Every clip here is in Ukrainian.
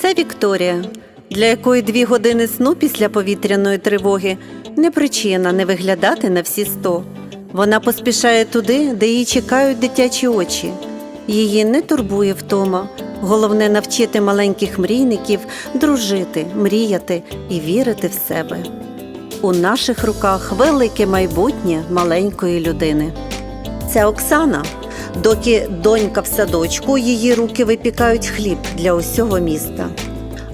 Це Вікторія, для якої дві години сну після повітряної тривоги не причина не виглядати на всі сто. Вона поспішає туди, де її чекають дитячі очі. Її не турбує втома. Головне навчити маленьких мрійників дружити, мріяти і вірити в себе. У наших руках велике майбутнє маленької людини. Це Оксана. Доки донька в садочку, її руки випікають хліб для усього міста.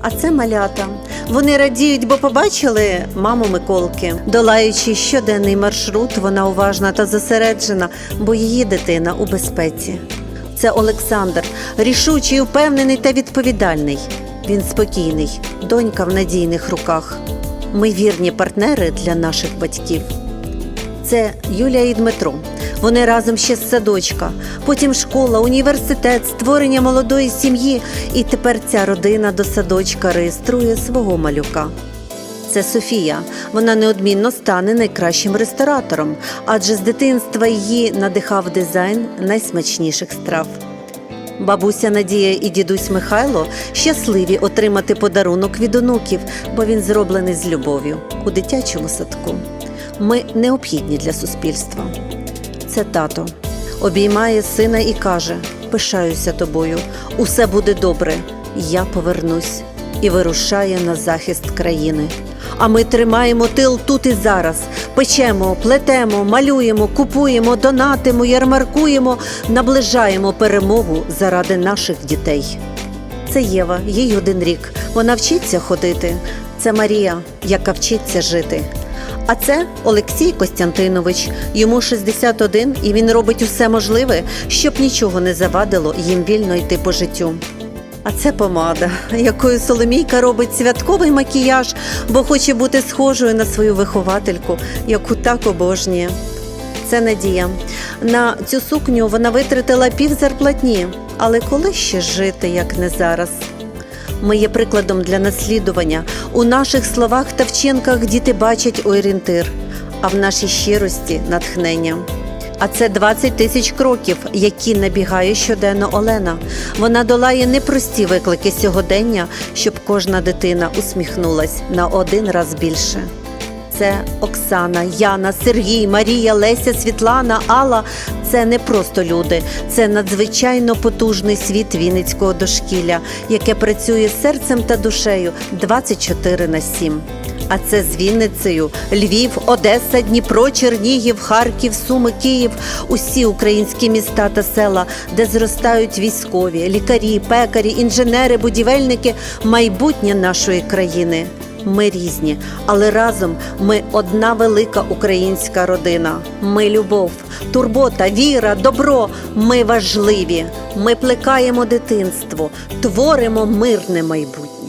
А це малята. Вони радіють, бо побачили маму Миколки. Долаючи щоденний маршрут, вона уважна та зосереджена, бо її дитина у безпеці. Це Олександр, рішучий, упевнений та відповідальний. Він спокійний, донька в надійних руках. Ми вірні партнери для наших батьків. Це Юлія і Дмитро. Вони разом ще з садочка, потім школа, університет, створення молодої сім'ї. І тепер ця родина до садочка реєструє свого малюка. Це Софія. Вона неодмінно стане найкращим ресторатором, адже з дитинства її надихав дизайн найсмачніших страв. Бабуся Надія і дідусь Михайло щасливі отримати подарунок від онуків, бо він зроблений з любов'ю у дитячому садку. Ми необхідні для суспільства. Це тато обіймає сина і каже: Пишаюся тобою, усе буде добре. Я повернусь і вирушає на захист країни. А ми тримаємо тил тут і зараз. Печемо, плетемо, малюємо, купуємо, донатимо, ярмаркуємо, наближаємо перемогу заради наших дітей. Це Єва, їй один рік. Вона вчиться ходити. Це Марія, яка вчиться жити. А це Олексій Костянтинович. Йому 61, і він робить усе можливе, щоб нічого не завадило їм вільно йти по життю. А це помада, якою Соломійка робить святковий макіяж, бо хоче бути схожою на свою виховательку, яку так обожнює. Це Надія. На цю сукню вона витратила пів зарплатні. Але коли ще жити, як не зараз? Ми є прикладом для наслідування. У наших словах та вчинках діти бачать орієнтир, а в нашій щирості натхнення. А це 20 тисяч кроків, які набігає щоденно Олена. Вона долає непрості виклики сьогодення, щоб кожна дитина усміхнулась на один раз більше. Це Оксана, Яна, Сергій, Марія, Леся, Світлана, Алла. Це не просто люди, це надзвичайно потужний світ Вінницького дошкілля, яке працює серцем та душею 24 на 7. А це з Вінницею, Львів, Одеса, Дніпро, Чернігів, Харків, Суми, Київ, усі українські міста та села, де зростають військові, лікарі, пекарі, інженери, будівельники, майбутнє нашої країни. Ми різні, але разом ми одна велика українська родина. Ми любов, турбота, віра, добро. Ми важливі. Ми плекаємо дитинство, творимо мирне майбутнє.